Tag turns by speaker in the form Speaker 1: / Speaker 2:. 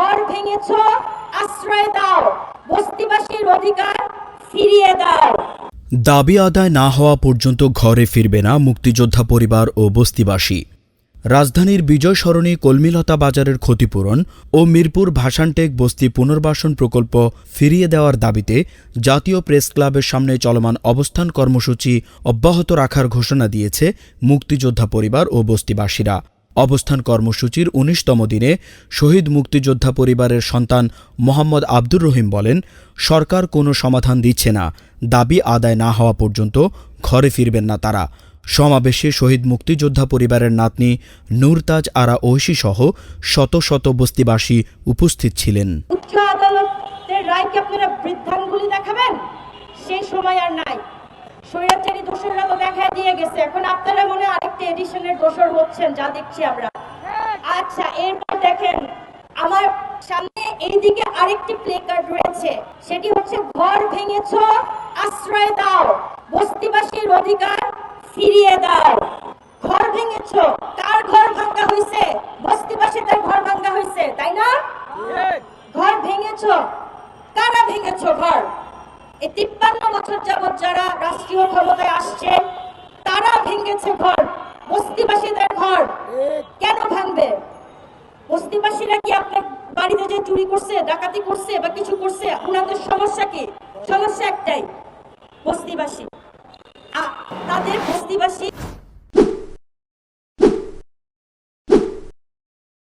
Speaker 1: ঘর ভেঙেছ, আশ্রয় দাও, বস্তিবাসীর অধিকার ফিরিয়ে দাও।
Speaker 2: দাবি আদায় না হওয়া পর্যন্ত ঘরে ফিরবে না মুক্তিযোদ্ধা পরিবার ও বস্তিবাসী। রাজধানীর বিজয় সরণি কলমিলতা বাজারের ক্ষতিপূরণ ও মিরপুর ভাষানটেক বস্তি পুনর্বাসন প্রকল্প ফিরিয়ে দেওয়ার দাবিতে জাতীয় প্রেস ক্লাবের সামনে চলমান অবস্থান কর্মসূচি অব্যাহত রাখার ঘোষণা দিয়েছে মুক্তিযোদ্ধা পরিবার ও বস্তিবাসীরা। অবস্থান কর্মসূচির উনিশতম দিনে শহীদ মুক্তিযোদ্ধা পরিবারের সন্তান মোহাম্মদ আব্দুর রহিম বলেন, সরকার কোনো সমাধান দিচ্ছে না, দাবি আদায় না হওয়া পর্যন্ত ঘরে ফিরবেন না তারা। সমাবেশে শহীদ মুক্তিযোদ্ধা পরিবারের নাতনি নূরতাজ আরা ঐশী সহ শত শত বস্তিবাসী উপস্থিত ছিলেন।
Speaker 1: সেই সময় আর নাই। দেখা দিয়ে গেছে। এখন আপনারা মনে আরেকটা দোষর হচ্ছেন, যা দেখছি আমরা। আচ্ছা এরপর দেখেন, আমার সামনে এইদিকে আরেকটি প্লে কার্ড রয়েছে। সেটি হচ্ছে, ঘর ভেঙেছ, আশ্রয় দাও, বস্তিবাসীর অধিকার ফিরিয়ে দাও। ঘর ভেঙেছ, কার ঘর ভাঙ্গা হয়েছে বস্তিবাসীদের ঘর ভাঙ্গা হয়েছে তাই না? ঘর ভেঙেছ, কারা ভেঙেছ ঘর? এই তিপ্পান্ন বছর যাবৎ যারা রাষ্ট্রীয় ক্ষমতায় আসছে তারা ভেঙেছে ঘর। বস্তিবাসীদের ঘর কেন ভাঙবে? বস্তিবাসীরা কি আপনার বাড়িতে যে চুরি করছে, ডাকাতি করছে বা কিছু করছে, ওনাদের সমস্যা কি? সমস্যা একটাই বস্তিবাসী তাদের বস্তিবাসী